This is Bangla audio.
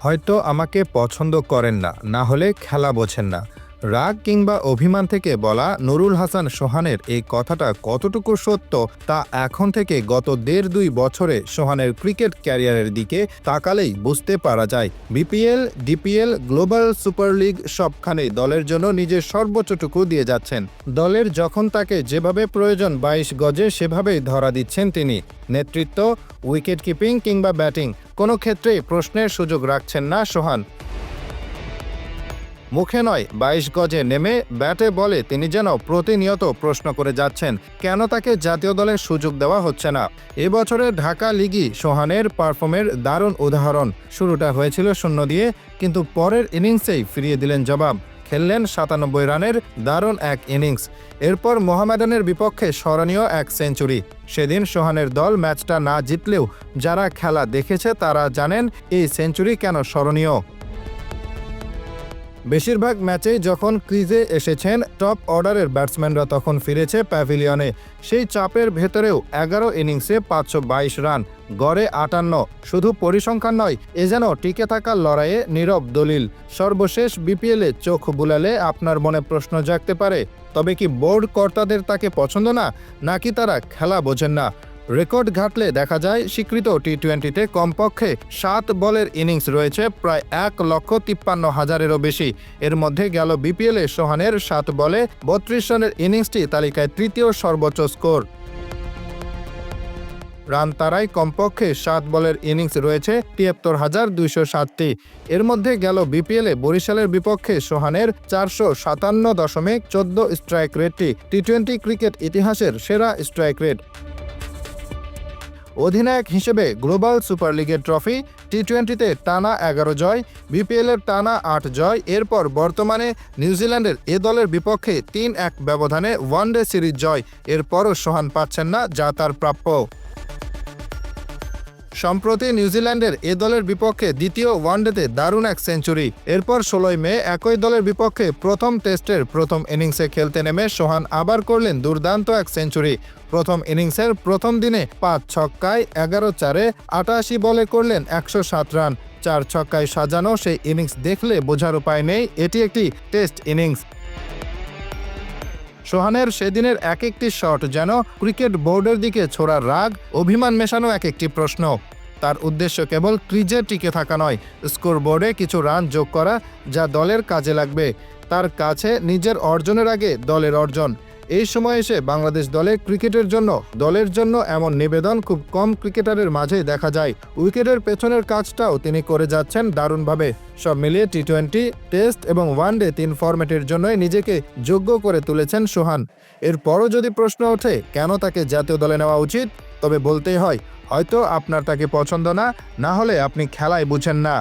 হয়তো আমাকে পছন্দ করেন না না হলে খেলা বোঝেন না। রাগ কিংবা অভিমান থেকে বলা নুরুল হাসান সোহানের এই কথাটা কতটুকু সত্য তা এখন থেকে গত দেড় দুই বছরে সোহানের ক্রিকেট ক্যারিয়ারের দিকে তাকালেই বুঝতে পারা যায়। BPL, DPL, global super league সবখানেই দলের জন্য নিজের সর্বোচ্চটুকু দিয়ে যাচ্ছেন। দলের যখন তাকে যেভাবে প্রয়োজন বাইশ গজে সেভাবেই ধরা দিচ্ছেন তিনি। নেতৃত্ব উইকেট কিপিং কিংবা ব্যাটিং, কোনো ক্ষেত্রেই প্রশ্নের সুযোগ রাখছেন না সোহান। মুখে নয়, বাইশ গজে নেমে ব্যাটে বলে তিনি যেন প্রতিনিয়ত প্রশ্ন করে যাচ্ছেন, কেন তাকে জাতীয় দলের সুযোগ দেওয়া হচ্ছে না? এবছরের ঢাকা লিগই সোহানের পারফর্মের দারুণ উদাহরণ। শুরুটা হয়েছিল শূন্য দিয়ে, কিন্তু পরের ইনিংসেই ফিরিয়ে দিলেন জবাব। খেললেন সাতানব্বই রানের দারুণ এক ইনিংস। এরপর মোহামেডানের বিপক্ষে স্মরণীয় এক সেঞ্চুরি। সেদিন সোহানের দল ম্যাচটা না জিতলেও যারা খেলা দেখেছে তারা জানেন, এই সেঞ্চুরি কেন স্মরণীয়। বেশিরভাগ ম্যাচেই যখন ক্রিজে এসেছেন টপ অর্ডারের ব্যাটসম্যানরা তখন ফিরেছে প্যাভিলিয়নে। সেই চাপের ভেতরেও এগারো ইনিংসে পাঁচশো বাইশ রান, গড়ে আটান্ন। শুধু পরিসংখ্যান নয়, এ যেন টিকে থাকার লড়াইয়ে নীরব দলিল। সর্বশেষ বিপিএলে চোখ বুলালে আপনার মনে প্রশ্ন জাগতে পারে, তবে কি বোর্ড কর্তাদের তাকে পছন্দ না, নাকি তারা খেলা বোঝেন না? রেকর্ড ঘাটলে দেখা যায়, স্বীকৃত টি টোয়েন্টিতে কমপক্ষে সাত বলের ইনিংস রয়েছে, প্রায় এক লক্ষ তিপ্পান্ন হাজারেরও বেশি। এর মধ্যে গেল বিপিএলে সোহানের সাত বলে, বত্রিশ রানের ইনিংসটি তালিকায় তৃতীয় সর্বোচ্চ স্কোর। রান তারাই কমপক্ষে সাত বলের ইনিংস রয়েছে, তিয়াত্তর হাজার দুইশো সাতটি। এর মধ্যে গেল বিপিএলে বরিশালের বিপক্ষে সোহানের চারশো সাতান্ন দশমিক চোদ্দ স্ট্রাইক রেটটি টি টোয়েন্টি ক্রিকেট ইতিহাসের সেরা স্ট্রাইক রেট। অধিনায়ক হিসেবে গ্লোবাল সুপার লিগের ট্রফি টি টোয়েন্টিতে টানা এগারো জয়, বিপিএলের টানা আট জয়, এরপর বর্তমানে নিউজিল্যান্ডের এ দলের বিপক্ষে তিন এক ব্যবধানে ওয়ানডে সিরিজ জয়, এরপরও সোহান পাচ্ছেন না যা তার প্রাপ্য। সম্প্রতি নিউজিল্যান্ডের এ দলের বিপক্ষে দ্বিতীয় ওয়ানডেতে দারুণ এক সেঞ্চুরি। এরপর ষোলোই মে একই দলের বিপক্ষে প্রথম টেস্টের প্রথম ইনিংসে খেলতে নেমে সোহান আবার করলেন দুর্দান্ত এক সেঞ্চুরি। প্রথম ইনিংসের প্রথম দিনে পাঁচ ছক্কায় এগারো চারে আটাশি বলে করলেন একশো সাত রান। চার ছক্কায় সাজানো সেই ইনিংস দেখলে বোঝার উপায় নেই। এটি একটি টেস্ট ইনিংস। সোহানের সেদিনের এক একটি শট যেন ক্রিকেট বোর্ডের দিকে ছোড়া রাগ, অভিমান মেশানো এক একটি প্রশ্ন। তার উদ্দেশ্য কেবল ক্রিজে টিকে থাকা নয় স্কোর বোর্ডে কিছু রান যোগ করা যা দলের কাজে লাগবে। তার কাছে নিজের অর্জনের আগে দলের অর্জন। এই সময় এসে বাংলাদেশ দলে ক্রিকেটের জন্য, দলের জন্য এমন নিবেদন খুব কম ক্রিকেটারের মাঝেই দেখা যায়। উইকেটের পেছনের কাজটাও তিনি করে যাচ্ছেন দারুণভাবে। সব মিলিয়ে টি টোয়েন্টি টেস্ট এবং ওয়ানডে তিন ফরম্যাটের জন্যই নিজেকে যোগ্য করে তুলেছেন সোহান। এরপরও যদি প্রশ্ন ওঠে, কেন তাকে জাতীয় দলে নেওয়া উচিত? তবে বলতেই হয়, হয়তো আপনার তাকে পছন্দ না না হলে আপনি খেলায় বুঝেন না।